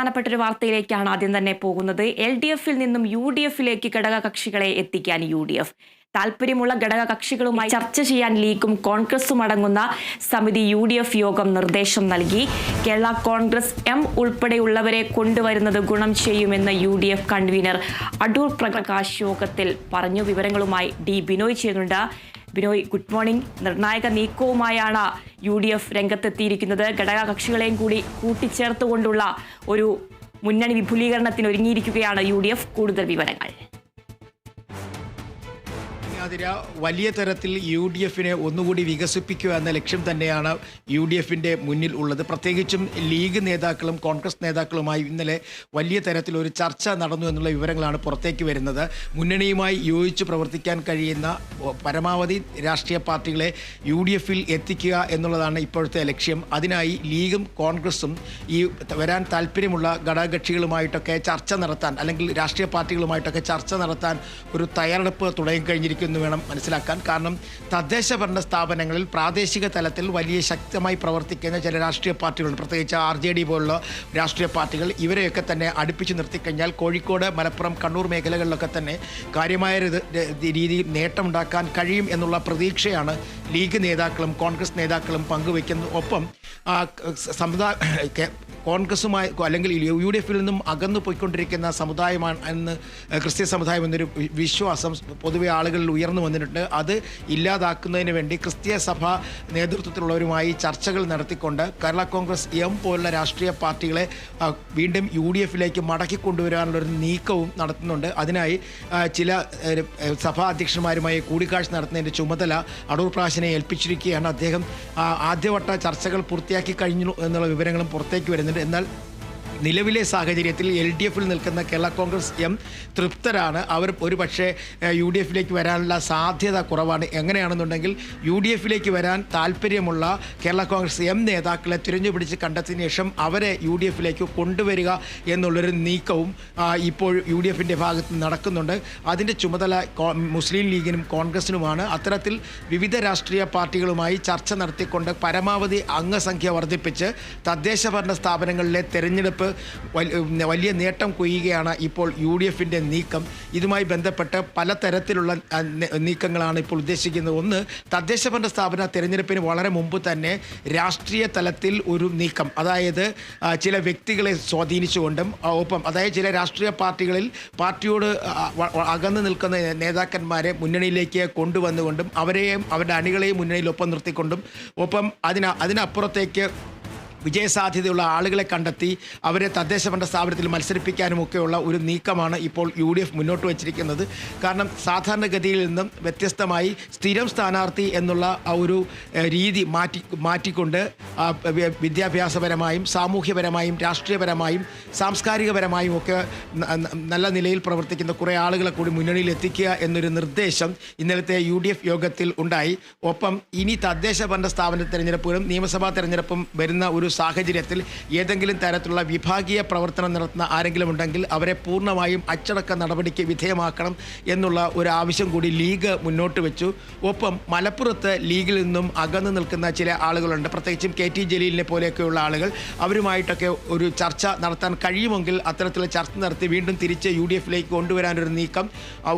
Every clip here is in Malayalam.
പ്രധാനപ്പെട്ട ഒരു വാർത്തയിലേക്കാണ് ആദ്യം തന്നെ പോകുന്നത്. എൽ ഡി എഫിൽ നിന്നും യു ഡി എഫിലേക്ക് ഘടക കക്ഷികളെ എത്തിക്കാൻ യു ഡി എഫ്. താല്പര്യമുള്ള ഘടക കക്ഷികളുമായി ചർച്ച ചെയ്യാൻ ലീഗും കോൺഗ്രസും അടങ്ങുന്ന സമിതി യു ഡി എഫ് യോഗം നിർദ്ദേശം നൽകി. കേരള കോൺഗ്രസ് എം ഉൾപ്പെടെയുള്ളവരെ കൊണ്ടുവരുന്നത് ഗുണം ചെയ്യുമെന്ന് U D F convener Adoor Prakash യോഗത്തിൽ പറഞ്ഞു. വിവരങ്ങളുമായി ഡി ബിനോയ് ചെയ്യുന്നുണ്ട് ബിനോയ് ഗുഡ് മോർണിംഗ്. നിർണായക നീക്കവുമായാണ് യു ഡി എഫ് രംഗത്തെത്തിയിരിക്കുന്നത്. ഘടക കക്ഷികളെയും കൂടി കൂട്ടിച്ചേർത്തുകൊണ്ടുള്ള ഒരു മുന്നണി വിപുലീകരണത്തിന് ഒരുങ്ങിയിരിക്കുകയാണ് യു ഡി എഫ്. കൂടുതൽ വിവരങ്ങൾ. അതിര വലിയ തരത്തിൽ യു ഡി എഫിനെ ഒന്നുകൂടി വികസിപ്പിക്കുക എന്ന ലക്ഷ്യം തന്നെയാണ് യു ഡി എഫിന്റെ മുന്നിൽ ഉള്ളത്. പ്രത്യേകിച്ചും ലീഗ് നേതാക്കളും കോൺഗ്രസ് നേതാക്കളുമായി ഇന്നലെ വലിയ തരത്തിൽ ഒരു ചർച്ച നടന്നു എന്നുള്ള വിവരങ്ങളാണ് പുറത്തേക്ക് വരുന്നത്. മുന്നണിയുമായി യോജിച്ച് പ്രവർത്തിക്കാൻ കഴിയുന്ന പരമാവധി രാഷ്ട്രീയ പാർട്ടികളെ യു ഡി എഫിൽ എത്തിക്കുക എന്നുള്ളതാണ് ഇപ്പോഴത്തെ ലക്ഷ്യം. അതിനായി ലീഗും കോൺഗ്രസും ഈ വരാൻ താല്പര്യമുള്ള ഘടകകക്ഷികളുമായിട്ടൊക്കെ ചർച്ച നടത്താൻ അല്ലെങ്കിൽ രാഷ്ട്രീയ പാർട്ടികളുമായിട്ടൊക്കെ ചർച്ച നടത്താൻ ഒരു തയ്യാറെടുപ്പ് തുടങ്ങി വേണം മനസ്സിലാക്കാൻ. കാരണം തദ്ദേശ ഭരണ സ്ഥാപനങ്ങളിൽ പ്രാദേശിക തലത്തിൽ വലിയ ശക്തമായി പ്രവർത്തിക്കുന്ന ചില രാഷ്ട്രീയ പാർട്ടികളുണ്ട്. പ്രത്യേകിച്ച് ആർ ജെ ഡി പോലുള്ള രാഷ്ട്രീയ പാർട്ടികൾ ഇവരെയൊക്കെ തന്നെ അടുപ്പിച്ച് നിർത്തിക്കഴിഞ്ഞാൽ കോഴിക്കോട് മലപ്പുറം കണ്ണൂർ മേഖലകളിലൊക്കെ തന്നെ കാര്യമായ രീതിയിൽ നേട്ടമുണ്ടാക്കാൻ കഴിയും എന്നുള്ള പ്രതീക്ഷയാണ് ലീഗ് നേതാക്കളും കോൺഗ്രസ് നേതാക്കളും പങ്കുവയ്ക്കുന്നത് ഒപ്പം സമുദായ കോൺഗ്രസുമായി അല്ലെങ്കിൽ യു ഡി എഫിൽ നിന്നും അകന്നു പോയിക്കൊണ്ടിരിക്കുന്ന സമുദായമാണ് എന്ന് ക്രിസ്ത്യൻ സമുദായം എന്നൊരു വിശ്വാസം പൊതുവെ ആളുകളിൽ ഉയർന്നു വന്നിട്ടുണ്ട്. അത് ഇല്ലാതാക്കുന്നതിന് വേണ്ടി ക്രിസ്തീയ സഭ നേതൃത്വത്തിലുള്ളവരുമായി ചർച്ചകൾ നടത്തിക്കൊണ്ട് കേരള കോൺഗ്രസ് എം പോലുള്ള രാഷ്ട്രീയ പാർട്ടികളെ വീണ്ടും യു ഡി എഫിലേക്ക് മടക്കി കൊണ്ടുവരാനുള്ള ഒരു നീക്കവും നടത്തുന്നുണ്ട്. അതിനായി ചില സഭാ അധ്യക്ഷന്മാരുമായി കൂടിക്കാഴ്ച നടത്തുന്നതിന്റെ ചുമതല അടൂർ പ്രാശനെ ഏൽപ്പിച്ചിരിക്കുകയാണ്. അദ്ദേഹം ആദ്യവട്ട ചർച്ചകൾ പൂർത്തിയാക്കി കഴിഞ്ഞു എന്നുള്ള വിവരങ്ങളും പുറത്തേക്ക് വരുന്നുണ്ട്. എന്നാൽ നിലവിലെ സാഹചര്യത്തിൽ എൽ ഡി എഫിൽ നിൽക്കുന്ന കേരള കോൺഗ്രസ് എം തൃപ്തരാണ്. അവർ ഒരു പക്ഷേ യു ഡി എഫിലേക്ക് വരാനുള്ള സാധ്യത കുറവാണ്. എങ്ങനെയാണെന്നുണ്ടെങ്കിൽ യു ഡി എഫിലേക്ക് വരാൻ താല്പര്യമുള്ള കേരള കോൺഗ്രസ് എം നേതാക്കളെ തിരഞ്ഞുപിടിച്ച് കണ്ടെത്തിയ ശേഷം അവരെ യു ഡി എഫിലേക്ക് കൊണ്ടുവരിക എന്നുള്ളൊരു നീക്കവും ഇപ്പോൾ യു ഡി എഫിന്റെ ഭാഗത്ത് നടക്കുന്നുണ്ട്. അതിന്റെ ചുമതല മുസ്ലിം ലീഗിനും കോൺഗ്രസിനുമാണ്. അത്തരത്തിൽ വിവിധ രാഷ്ട്രീയ പാർട്ടികളുമായി ചർച്ച നടത്തിക്കൊണ്ട് പരമാവധി അംഗസംഖ്യ വർദ്ധിപ്പിച്ച് തദ്ദേശ ഭരണ സ്ഥാപനങ്ങളിലെ തെരഞ്ഞെടുപ്പ് വലിയ നേട്ടം കൊയ്യുകയാണ് ഇപ്പോൾ യു ഡി എഫിന്റെ നീക്കം. ഇതുമായി ബന്ധപ്പെട്ട് പലതരത്തിലുള്ള തരത്തിലുള്ള നീക്കങ്ങളാണ് ഇപ്പോൾ ഉദ്ദേശിക്കുന്നത്. ഒന്ന് തദ്ദേശ ഭരണ സ്ഥാപന തിരഞ്ഞെടുപ്പിന് വളരെ മുമ്പ് തന്നെ രാഷ്ട്രീയ തലത്തിൽ ഒരു നീക്കം. അതായത് ചില വ്യക്തികളെ സ്വാധീനിച്ചുകൊണ്ടും ഒപ്പം അതായത് ചില രാഷ്ട്രീയ പാർട്ടികളിൽ പാർട്ടിയോട് അകന്നു നിൽക്കുന്ന നേതാക്കന്മാരെ മുന്നണിയിലേക്ക് കൊണ്ടുവന്നുകൊണ്ടും അവരെയും അവരുടെ അണികളെയും മുന്നണിയിൽ ഒപ്പം നിർത്തിക്കൊണ്ടും ഒപ്പം അതിന അതിനപ്പുറത്തേക്ക് വിജയസാധ്യതയുള്ള ആളുകളെ കണ്ടെത്തി അവരെ തദ്ദേശ ഭരണ സ്ഥാപനത്തിൽ മത്സരിപ്പിക്കാനുമൊക്കെയുള്ള ഒരു നീക്കമാണ് ഇപ്പോൾ യു ഡി എഫ് മുന്നോട്ട് വച്ചിരിക്കുന്നത്. കാരണം സാധാരണഗതിയിൽ നിന്നും വ്യത്യസ്തമായി സ്ഥിരം സ്ഥാനാർത്ഥി എന്നുള്ള ആ ഒരു രീതി മാറ്റി മാറ്റിക്കൊണ്ട് വിദ്യാഭ്യാസപരമായും സാമൂഹ്യപരമായും രാഷ്ട്രീയപരമായും സാംസ്കാരികപരമായും ഒക്കെ നല്ല നിലയിൽ പ്രവർത്തിക്കുന്ന കുറേ ആളുകളെ കൂടി മുന്നണിയിൽ എത്തിക്കുക എന്നൊരു നിർദ്ദേശം ഇന്നലത്തെ യു ഡി എഫ് യോഗത്തിൽ ഉണ്ടായി. ഒപ്പം ഇനി തദ്ദേശ ഭരണ സ്ഥാപന തെരഞ്ഞെടുപ്പുകളും നിയമസഭാ തെരഞ്ഞെടുപ്പും വരുന്ന ഒരു സാഹചര്യത്തിൽ ഏതെങ്കിലും തരത്തിലുള്ള വിഭാഗീയ പ്രവർത്തനം നടത്തുന്ന ആരെങ്കിലും ഉണ്ടെങ്കിൽ അവരെ പൂർണമായും അച്ചടക്ക നടപടിക്ക് വിധേയമാക്കണം എന്നുള്ള ഒരു ആവശ്യം കൂടി ലീഗ് മുന്നോട്ട് വെച്ചു. ഒപ്പം മലപ്പുറത്ത് ലീഗിൽ നിന്നും അകന്നു നിൽക്കുന്ന ചില ആളുകളുണ്ട്. പ്രത്യേകിച്ചും കെ ടി ജലീലിനെ പോലെയൊക്കെയുള്ള ആളുകൾ. അവരുമായിട്ടൊക്കെ ഒരു ചർച്ച നടത്താൻ കഴിയുമെങ്കിൽ അത്തരത്തിലുള്ള ചർച്ച നടത്തി വീണ്ടും തിരിച്ച് യു ഡി എഫിലേക്ക് കൊണ്ടുവരാനൊരു നീക്കം.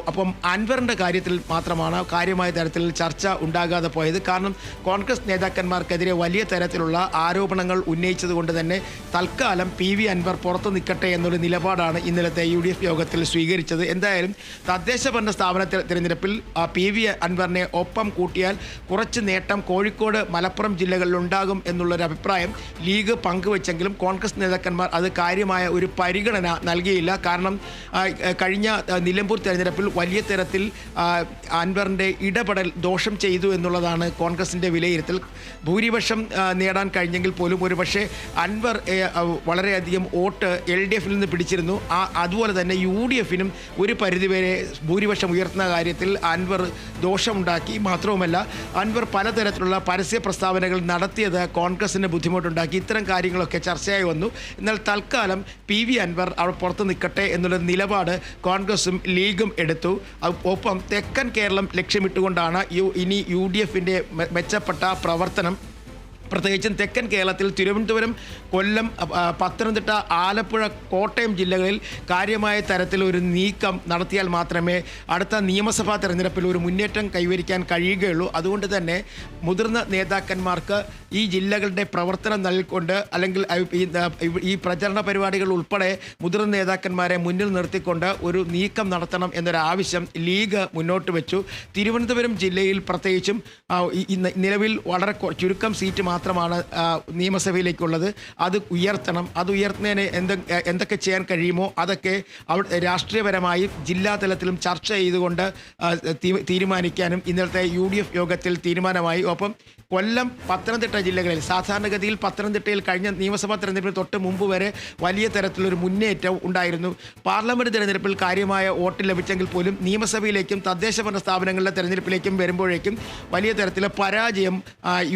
അപ്പം അൻവറിന്റെ കാര്യത്തിൽ മാത്രമാണ് കാര്യമായ തരത്തിൽ ചർച്ച ഉണ്ടാകാതെ പോയത്. കാരണം കോൺഗ്രസ് നേതാക്കന്മാർക്കെതിരെ വലിയ തരത്തിലുള്ള ആരോപണങ്ങൾ ഉന്നയിച്ചത് കൊണ്ട് തന്നെ തൽക്കാലം പി വി അൻവർ പുറത്തു നിൽക്കട്ടെ എന്നൊരു നിലപാടാണ് ഇന്നലത്തെ യു ഡി എഫ് യോഗത്തിൽ സ്വീകരിച്ചത്. എന്തായാലും തദ്ദേശ ഭരണ സ്ഥാപന തിരഞ്ഞെടുപ്പിൽ പി വി അൻവറിനെ ഒപ്പം കൂട്ടിയാൽ കുറച്ച് നേട്ടം കോഴിക്കോട് മലപ്പുറം ജില്ലകളിൽ ഉണ്ടാകും എന്നുള്ളൊരു അഭിപ്രായം ലീഗ് പങ്കുവച്ചെങ്കിലും കോൺഗ്രസ് നേതാക്കന്മാർ അത് കാര്യമായ ഒരു പരിഗണന നൽകിയില്ല. കാരണം കഴിഞ്ഞ നിലമ്പൂർ തെരഞ്ഞെടുപ്പിൽ വലിയ തരത്തിൽ അൻവറിന്റെ ഇടപെടൽ ദോഷം ചെയ്തു എന്നുള്ളതാണ് കോൺഗ്രസിന്റെ വിലയിരുത്തൽ. ഭൂരിപക്ഷം നേടാൻ കഴിഞ്ഞെങ്കിൽ പോലും ഒരു പക്ഷേ അൻവർ വളരെയധികം വോട്ട് എൽ ഡി എഫിൽ നിന്ന് പിടിച്ചിരുന്നു. ആ അതുപോലെ തന്നെ യു ഡി എഫിനും ഒരു പരിധിവരെ ഭൂരിപക്ഷം ഉയർത്തുന്ന കാര്യത്തിൽ അൻവർ ദോഷമുണ്ടാക്കി. മാത്രവുമല്ല അൻവർ പലതരത്തിലുള്ള പരസ്യ പ്രസ്താവനകൾ നടത്തിയത് കോൺഗ്രസിന് ബുദ്ധിമുട്ടുണ്ടാക്കി. ഇത്തരം കാര്യങ്ങളൊക്കെ ചർച്ചയായി വന്നു. എന്നാൽ തൽക്കാലം പി വി അൻവർ അവിടെ പുറത്ത് നിൽക്കട്ടെ എന്നുള്ള നിലപാട് കോൺഗ്രസും ലീഗും എടുത്തു. ഒപ്പം തെക്കൻ കേരളം ലക്ഷ്യമിട്ടുകൊണ്ടാണ് യു ഇനി യു ഡി എഫിന്റെ മെച്ചപ്പെട്ട പ്രവർത്തനം. പ്രത്യേകിച്ചും തെക്കൻ കേരളത്തിൽ തിരുവനന്തപുരം കൊല്ലം പത്തനംതിട്ട ആലപ്പുഴ കോട്ടയം ജില്ലകളിൽ കാര്യമായ തരത്തിൽ ഒരു നീക്കം നടത്തിയാൽ മാത്രമേ അടുത്ത നിയമസഭാ തെരഞ്ഞെടുപ്പിൽ ഒരു മുന്നേറ്റം കൈവരിക്കാൻ കഴിയുകയുള്ളൂ. അതുകൊണ്ട് തന്നെ മുതിർന്ന നേതാക്കന്മാർക്ക് ഈ ജില്ലകളുടെ പ്രവർത്തനം നൽകിക്കൊണ്ട് അല്ലെങ്കിൽ ഈ, പ്രചരണ പരിപാടികൾ ഉൾപ്പെടെ മുതിർന്ന നേതാക്കന്മാരെ മുന്നിൽ നിർത്തിക്കൊണ്ട് ഒരു നീക്കം നടത്തണം എന്നൊരാവശ്യം ലീഗ് മുന്നോട്ട് വെച്ചു. തിരുവനന്തപുരം ജില്ലയിൽ പ്രത്യേകിച്ചും നിലവിൽ വളരെ ചുരുക്കം സീറ്റ് മാത്രമാണ് നിയമസഭയിലേക്കുള്ളത്. അത് ഉയർത്തണം. അത് ഉയർത്തുന്നതിന് എന്ത് എന്തൊക്കെ ചെയ്യാൻ കഴിയുമോ അതൊക്കെ അവിടെ രാഷ്ട്രീയപരമായി ജില്ലാ തലത്തിലും ചർച്ച ചെയ്തുകൊണ്ട് തീരുമാനിക്കാനും ഇന്നലത്തെ യു യോഗത്തിൽ തീരുമാനമായി. ഒപ്പം കൊല്ലം പത്തനംതിട്ട ജില്ലകളിൽ സാധാരണഗതിയിൽ പത്തനംതിട്ടയിൽ കഴിഞ്ഞ നിയമസഭാ തെരഞ്ഞെടുപ്പിന് തൊട്ട് മുമ്പ് വരെ വലിയ തരത്തിലൊരു മുന്നേറ്റം ഉണ്ടായിരുന്നു. പാർലമെന്റ് തെരഞ്ഞെടുപ്പിൽ കാര്യമായ വോട്ട് ലഭിച്ചെങ്കിൽ പോലും നിയമസഭയിലേക്കും തദ്ദേശ ഭരണ സ്ഥാപനങ്ങളിലെ തെരഞ്ഞെടുപ്പിലേക്കും വരുമ്പോഴേക്കും വലിയ തരത്തിലെ പരാജയം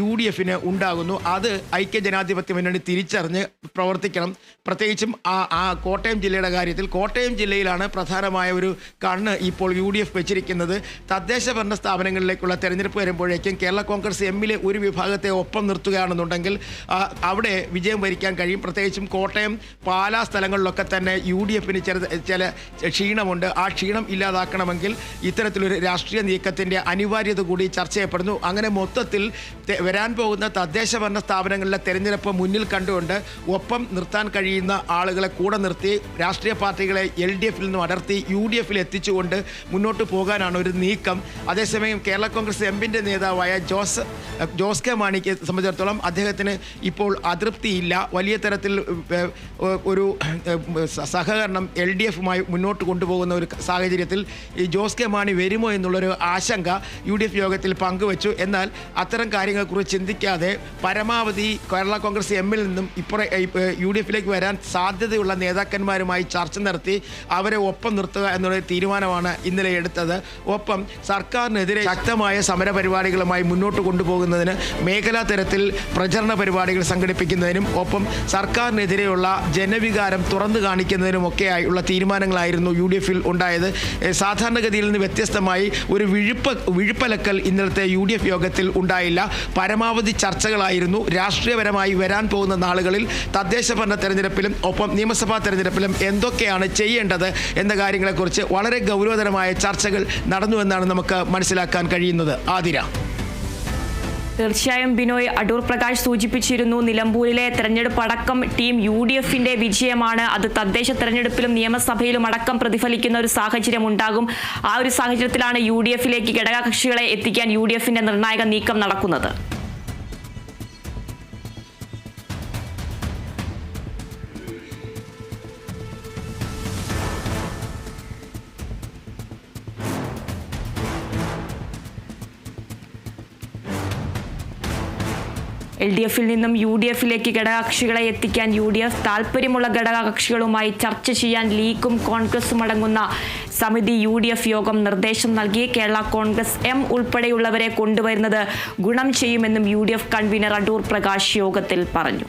യു ഡി എഫിന് ഉണ്ടാകുന്നു. അത് ഐക്യ ജനാധിപത്യ മുന്നണി തിരിച്ചറിഞ്ഞ് പ്രവർത്തിക്കണം. പ്രത്യേകിച്ചും ആ ആ കോട്ടയം ജില്ലയുടെ കാര്യത്തിൽ കോട്ടയം ജില്ലയിലാണ് പ്രധാനമായ ഒരു കണ്ണ് ഇപ്പോൾ യു ഡി എഫ് വെച്ചിരിക്കുന്നത്. തദ്ദേശ ഭരണ സ്ഥാപനങ്ങളിലേക്കുള്ള തെരഞ്ഞെടുപ്പ് വരുമ്പോഴേക്കും കേരള കോൺഗ്രസ് എമ്മിലെ ഒരു വിഭാഗത്തെ ഒപ്പം നിർത്തുകയാണെന്നുണ്ടെങ്കിൽ അവിടെ വിജയം വരിക്കാൻ കഴിയും. പ്രത്യേകിച്ചും കോട്ടയം പാലാ സ്ഥലങ്ങളിലൊക്കെ തന്നെ യു ഡി എഫിന് ചില ചില ക്ഷീണമുണ്ട്. ആ ക്ഷീണം ഇല്ലാതാക്കണമെങ്കിൽ ഇത്തരത്തിലൊരു രാഷ്ട്രീയ നീക്കത്തിന്റെ അനിവാര്യത കൂടി ചർച്ച ചെയ്യപ്പെടുന്നു. അങ്ങനെ മൊത്തത്തിൽ വരാൻ പോകുന്ന തദ്ദേശ ഭരണ സ്ഥാപനങ്ങളിലെ തെരഞ്ഞെടുപ്പ് മുന്നിൽ കണ്ടുകൊണ്ട് ഒപ്പം നിർത്താൻ കഴിയുന്ന ആളുകളെ കൂടെ നിർത്തി രാഷ്ട്രീയ പാർട്ടികളെ എൽ ഡി എഫിൽ നിന്നും അടർത്തി യു ഡി എഫിൽ എത്തിച്ചുകൊണ്ട് മുന്നോട്ട് പോകാനാണ് ഒരു നീക്കം. അതേസമയം കേരള കോൺഗ്രസ് എമ്പിന്റെ നേതാവായ ജോസ് ജോസ് കെ മാണിക്ക് സംബന്ധിച്ചിടത്തോളം അദ്ദേഹത്തിന് ഇപ്പോൾ അതൃപ്തിയില്ല. വലിയ തരത്തിൽ ഒരു സഹകരണം എൽ ഡി എഫുമായി മുന്നോട്ട് കൊണ്ടുപോകുന്ന ഒരു സാഹചര്യത്തിൽ ഈ ജോസ് കെ മാണി വരുമോ എന്നുള്ളൊരു ആശങ്ക യു ഡി എഫ് യോഗത്തിൽ പങ്കുവച്ചു. എന്നാൽ അത്തരം കാര്യങ്ങളെക്കുറിച്ച് ചിന്തിക്കാതെ പരമാവധി കേരള കോൺഗ്രസ് എമ്മിൽ നിന്നും ഇപ്പുറ യു ഡി എഫിലേക്ക് വരാൻ സാധ്യതയുള്ള നേതാക്കന്മാരുമായി ചർച്ച നടത്തി അവരെ ഒപ്പം നിർത്തുക എന്നുള്ള തീരുമാനമാണ് ഇന്നലെ എടുത്തത്. ഒപ്പം സർക്കാരിനെതിരെ ശക്തമായ സമരപരിപാടികളുമായി മുന്നോട്ട് കൊണ്ടുപോകുന്നതിന് മേഖലാ തരത്തിൽ പ്രചരണ പരിപാടികൾ സംഘടിപ്പിക്കുന്നതിനും ഒപ്പം സർക്കാരിനെതിരെയുള്ള ജനവികാരം തുറന്നു കാണിക്കുന്നതിനുമൊക്കെയായുള്ള തീരുമാനങ്ങളായിരുന്നു യു ഡി എഫിൽ ഉണ്ടായത്. സാധാരണഗതിയിൽ നിന്ന് വ്യത്യസ്തമായി ഒരു വിഴുപ്പ വിഴുപ്പലക്കൽ ഇന്നലത്തെ യു ഡി എഫ് യോഗത്തിൽ ഉണ്ടായില്ല. പരമാവധി ചർച്ചകളായിരുന്നു. രാഷ്ട്രീയപരമായി വരാൻ പോകുന്ന നാളുകളിൽ തദ്ദേശ ഭരണ തെരഞ്ഞെടുപ്പിലും ഒപ്പം നിയമസഭാ തെരഞ്ഞെടുപ്പിലും എന്തൊക്കെയാണ് ചെയ്യേണ്ടത് എന്ന കാര്യങ്ങളെക്കുറിച്ച് വളരെ ഗൗരവതരമായ ചർച്ചകൾ നടന്നുവെന്നാണ് നമുക്ക് മനസ്സിലാക്കാൻ കഴിയുന്നത്. ആതിര. തീർച്ചയായും ബിനോയ് അടൂർ പ്രകാശ് സൂചിപ്പിച്ചിരുന്നു നിലമ്പൂരിലെ തെരഞ്ഞെടുപ്പ് അടക്കം ടീം യു ഡി എഫിന്റെ വിജയമാണ്. അത് തദ്ദേശ തെരഞ്ഞെടുപ്പിലും നിയമസഭയിലും അടക്കം പ്രതിഫലിക്കുന്ന ഒരു സാഹചര്യം ഉണ്ടാകും. ആ ഒരു സാഹചര്യത്തിലാണ് യു ഡി എഫിലേക്ക് ഘടകകക്ഷികളെ എത്തിക്കാൻ യു ഡി എഫിന്റെ നിർണായക നീക്കം നടക്കുന്നത്. എൽ ഡി എഫിൽ നിന്നും യു ഡി എഫിലേക്ക് ഘടകകക്ഷികളെ എത്തിക്കാൻ യു ഡി എഫ് താല്പര്യമുള്ള ഘടകകക്ഷികളുമായി ചർച്ച ചെയ്യാൻ ലീഗും കോൺഗ്രസും അടങ്ങുന്ന സമിതി യു ഡി എഫ് യോഗം നിർദ്ദേശം നൽകി കേരള കോൺഗ്രസ് എം ഉൾപ്പെടെയുള്ളവരെ കൊണ്ടുവരുന്നത് ഗുണം ചെയ്യുമെന്നും U D F convener Adoor Prakash യോഗത്തിൽ പറഞ്ഞു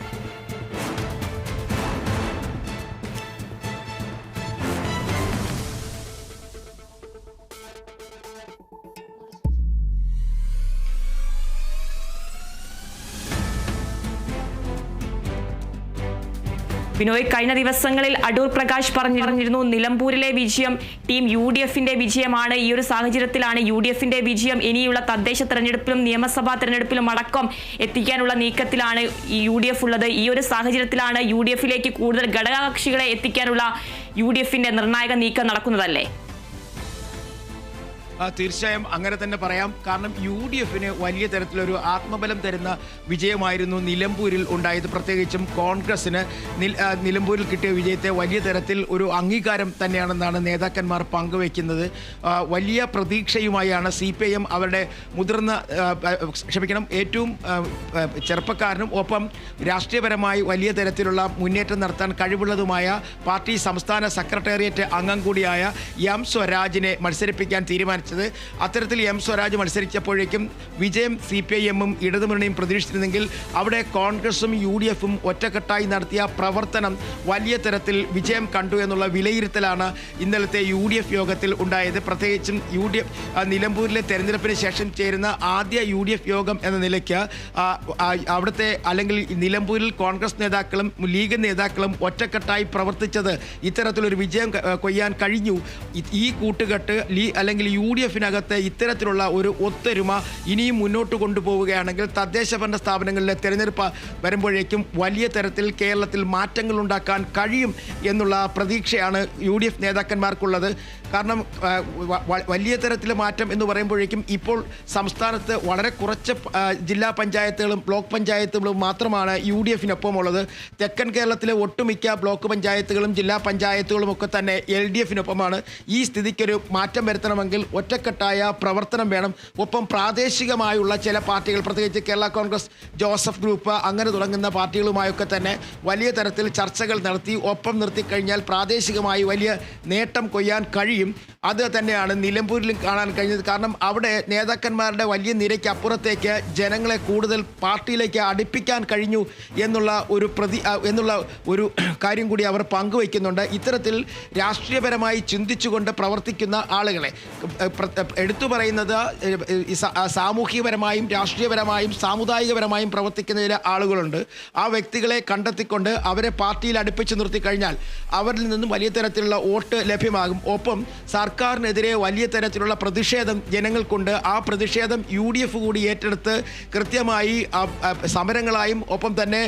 ബിനോയ് കഴിഞ്ഞ ദിവസങ്ങളിൽ അടൂർ പ്രകാശ് പറഞ്ഞു പറഞ്ഞിരുന്നു നിലമ്പൂരിലെ വിജയം ടീം യു ഡി എഫിന്റെ വിജയമാണ്. ഈ ഒരു സാഹചര്യത്തിലാണ് യു ഡി എഫിന്റെ വിജയം. ഇനിയുള്ള തദ്ദേശ തെരഞ്ഞെടുപ്പിലും നിയമസഭാ തെരഞ്ഞെടുപ്പിലും അടക്കം എത്തിക്കാനുള്ള നീക്കത്തിലാണ് ഈ യു ഡി എഫ് ഉള്ളത്. ഈ ഒരു സാഹചര്യത്തിലാണ് യു ഡി എഫിലേക്ക് കൂടുതൽ ഘടകകക്ഷികളെ എത്തിക്കാനുള്ള യു ഡി എഫിന്റെ നിർണായക നീക്കം നടക്കുന്നതല്ലേ? തീർച്ചയായും അങ്ങനെ തന്നെ പറയാം. കാരണം യു ഡി എഫിന് വലിയ തരത്തിലൊരു ആത്മബലം തരുന്ന വിജയമായിരുന്നു നിലമ്പൂരിൽ ഉണ്ടായത്. പ്രത്യേകിച്ചും കോൺഗ്രസിന് നിലമ്പൂരിൽ കിട്ടിയ വിജയത്തെ വലിയ തരത്തിൽ ഒരു അംഗീകാരം തന്നെയാണെന്നാണ് നേതാക്കന്മാർ പങ്കുവയ്ക്കുന്നത് വലിയ പ്രതീക്ഷയുമായാണ് സി പി ഐ എം അവരുടെ മുതിർന്ന ക്ഷമിക്കണം ഏറ്റവും ചെറുപ്പക്കാരനും ഒപ്പം രാഷ്ട്രീയപരമായി വലിയ തരത്തിലുള്ള മുന്നേറ്റം നടത്താൻ കഴിവുള്ളതുമായ പാർട്ടി സംസ്ഥാന സെക്രട്ടേറിയറ്റ് അംഗം കൂടിയായ എം സ്വരാജിനെ മത്സരിപ്പിക്കാൻ തീരുമാനിച്ചത് മത്സരിച്ചത് അത്തരത്തിൽ എം സ്വരാജ് മത്സരിച്ചപ്പോഴേക്കും വിജയം സി പി ഐ എമ്മും ഇടതുമുന്നണിയും പ്രതീക്ഷിച്ചിരുന്നെങ്കിൽ അവിടെ കോൺഗ്രസും യു ഡി എഫും ഒറ്റക്കെട്ടായി നടത്തിയ പ്രവർത്തനം വലിയ തരത്തിൽ വിജയം കണ്ടു എന്നുള്ള വിലയിരുത്തലാണ് ഇന്നലത്തെ യു ഡി എഫ് യോഗത്തിൽ ഉണ്ടായത്. പ്രത്യേകിച്ചും യു ഡി എഫ് നിലമ്പൂരിലെ തെരഞ്ഞെടുപ്പിന് ശേഷം ചേരുന്ന ആദ്യ യു ഡി എഫ് യോഗം എന്ന നിലയ്ക്ക് അവിടുത്തെ അല്ലെങ്കിൽ നിലമ്പൂരിൽ കോൺഗ്രസ് നേതാക്കളും ലീഗ് നേതാക്കളും ഒറ്റക്കെട്ടായി പ്രവർത്തിച്ചത് ഇത്തരത്തിലൊരു വിജയം കൊയ്യാൻ കഴിഞ്ഞു. ഈ കൂട്ടുകെട്ട് ലീ അല്ലെങ്കിൽ യു ഡി എഫിനകത്ത് ഇത്തരത്തിലുള്ള ഒരു ഒത്തൊരുമ ഇനിയും മുന്നോട്ട് കൊണ്ടുപോവുകയാണെങ്കിൽ തദ്ദേശ ഭരണ സ്ഥാപനങ്ങളിലെ തെരഞ്ഞെടുപ്പ് വരുമ്പോഴേക്കും വലിയ തരത്തിൽ കേരളത്തിൽ മാറ്റങ്ങൾ ഉണ്ടാക്കാൻ കഴിയും എന്നുള്ള പ്രതീക്ഷയാണ് യു ഡി എഫ് നേതാക്കന്മാർക്കുള്ളത്. കാരണം വലിയ തരത്തിലെ മാറ്റം എന്ന് പറയുമ്പോഴേക്കും ഇപ്പോൾ സംസ്ഥാനത്ത് വളരെ കുറച്ച് ജില്ലാ പഞ്ചായത്തുകളും ബ്ലോക്ക് പഞ്ചായത്തുകളും മാത്രമാണ് യു ഡി എഫിനൊപ്പമുള്ളത്. തെക്കൻ കേരളത്തിലെ ഒട്ടുമിക്ക ബ്ലോക്ക് പഞ്ചായത്തുകളും ജില്ലാ പഞ്ചായത്തുകളും ഒക്കെ തന്നെ എൽ ഡി എഫിനൊപ്പമാണ്. ഈ സ്ഥിതിക്കൊരു മാറ്റം വരുത്തണമെങ്കിൽ ഒറ്റക്കെട്ടായ പ്രവർത്തനം വേണം. ഒപ്പം പ്രാദേശികമായുള്ള ചില പാർട്ടികൾ പ്രത്യേകിച്ച് കേരള കോൺഗ്രസ് ജോസഫ് ഗ്രൂപ്പ് അങ്ങനെ തുടങ്ങുന്ന പാർട്ടികളുമായൊക്കെ തന്നെ വലിയ തരത്തിൽ ചർച്ചകൾ നടത്തി ഒപ്പം നിർത്തിക്കഴിഞ്ഞാൽ പ്രാദേശികമായി വലിയ നേട്ടം കൊയ്യാൻ കഴിയും. അത് തന്നെയാണ് നിലമ്പൂരിലും കാണാൻ കഴിഞ്ഞത്. കാരണം അവിടെ നേതാക്കന്മാരുടെ വലിയ നിരയ്ക്ക് അപ്പുറത്തേക്ക് ജനങ്ങളെ കൂടുതൽ പാർട്ടിയിലേക്ക് അടുപ്പിക്കാൻ കഴിഞ്ഞു എന്നുള്ള ഒരു പ്രതി എന്നുള്ള ഒരു കാര്യം കൂടി അവർ പങ്കുവയ്ക്കുന്നുണ്ട്. ഇത്തരത്തിൽ രാഷ്ട്രീയപരമായി ചിന്തിച്ചുകൊണ്ട് പ്രവർത്തിക്കുന്ന ആളുകളെ എടുത്തു പറയുന്നത് സാമൂഹികപരമായും രാഷ്ട്രീയപരമായും സാമുദായികപരമായും പ്രവർത്തിക്കുന്ന ചില ആളുകളുണ്ട്. ആ വ്യക്തികളെ കണ്ടെത്തിക്കൊണ്ട് അവരെ പാർട്ടിയിൽ അടുപ്പിച്ച് നിർത്തി കഴിഞ്ഞാൽ അവരിൽ നിന്നും വലിയ തരത്തിലുള്ള വോട്ട് ലഭ്യമാകും. ഒപ്പം സർക്കാരിനെതിരെ വലിയ തരത്തിലുള്ള പ്രതിഷേധം ജനങ്ങൾക്കുണ്ട്. ആ പ്രതിഷേധം യു ഡി എഫ് കൂടി ഏറ്റെടുത്ത് കൃത്യമായി സമരങ്ങളായും ഒപ്പം തന്നെ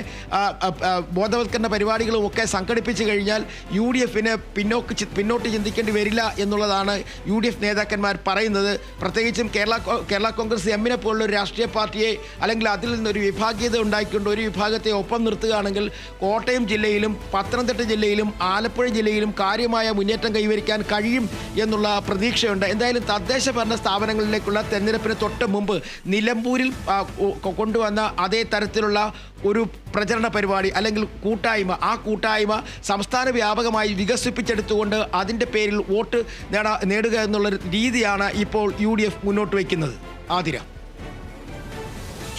ബോധവൽക്കരണ പരിപാടികളും ഒക്കെ സംഘടിപ്പിച്ചു കഴിഞ്ഞാൽ യു ഡി എഫിന് പിന്നോക്ക് പിന്നോട്ട് ചിന്തിക്കേണ്ടി വരില്ല എന്നുള്ളതാണ് യു ഡി എഫ് നേതാക്കന്മാർ പറയുന്നത്. പ്രത്യേകിച്ചും കേരള കേരള കോൺഗ്രസ് എമ്മിനെ പോലുള്ള ഒരു രാഷ്ട്രീയ പാർട്ടിയെ അല്ലെങ്കിൽ അതിൽ നിന്നൊരു വിഭാഗീയത ഉണ്ടാക്കിക്കൊണ്ട് ഒരു വിഭാഗത്തെ ഒപ്പം നിർത്തുകയാണെങ്കിൽ കോട്ടയം ജില്ലയിലും പത്തനംതിട്ട ജില്ലയിലും ആലപ്പുഴ ജില്ലയിലും കാര്യമായ മുന്നേറ്റം കൈവരിക്കാൻ കഴിയും എന്നുള്ള പ്രതീക്ഷയുണ്ട്. എന്തായാലും തദ്ദേശ ഭരണ സ്ഥാപനങ്ങളിലേക്കുള്ള തെരഞ്ഞെടുപ്പിന് തൊട്ട് മുമ്പ് നിലമ്പൂരിൽ കൊണ്ടുവന്ന അതേ തരത്തിലുള്ള ഒരു പ്രചരണ പരിപാടി അല്ലെങ്കിൽ കൂട്ടായ്മ. ആ കൂട്ടായ്മ സംസ്ഥാന വ്യാപകമായി വികസിപ്പിച്ചെടുത്തുകൊണ്ട് അതിന്റെ പേരിൽ വോട്ട് നേടാ നേടുക എന്നുള്ള രീതിയാണ് ഇപ്പോൾ യു ഡി എഫ് മുന്നോട്ട് വയ്ക്കുന്നത്. ആതിര.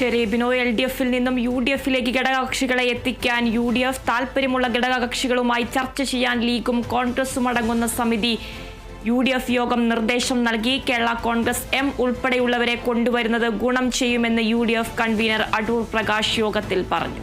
ശരി ബിനോ എൽ ഡി എഫിൽ നിന്നും യു ഡി എഫിലേക്ക് ഘടകകക്ഷികളെ എത്തിക്കാൻ യു ഡി എഫ് താല്പര്യമുള്ള ഘടകകക്ഷികളുമായി ചർച്ച ചെയ്യാൻ ലീഗും കോൺഗ്രസും അടങ്ങുന്ന സമിതി യു ഡി എഫ് യോഗം നിർദ്ദേശം നൽകി. കേരള കോൺഗ്രസ് എം ഉൾപ്പെടെയുള്ളവരെ കൊണ്ടുവരുന്നത് ഗുണം ചെയ്യുമെന്ന് U D F convener Adoor Prakash യോഗത്തിൽ പറഞ്ഞു.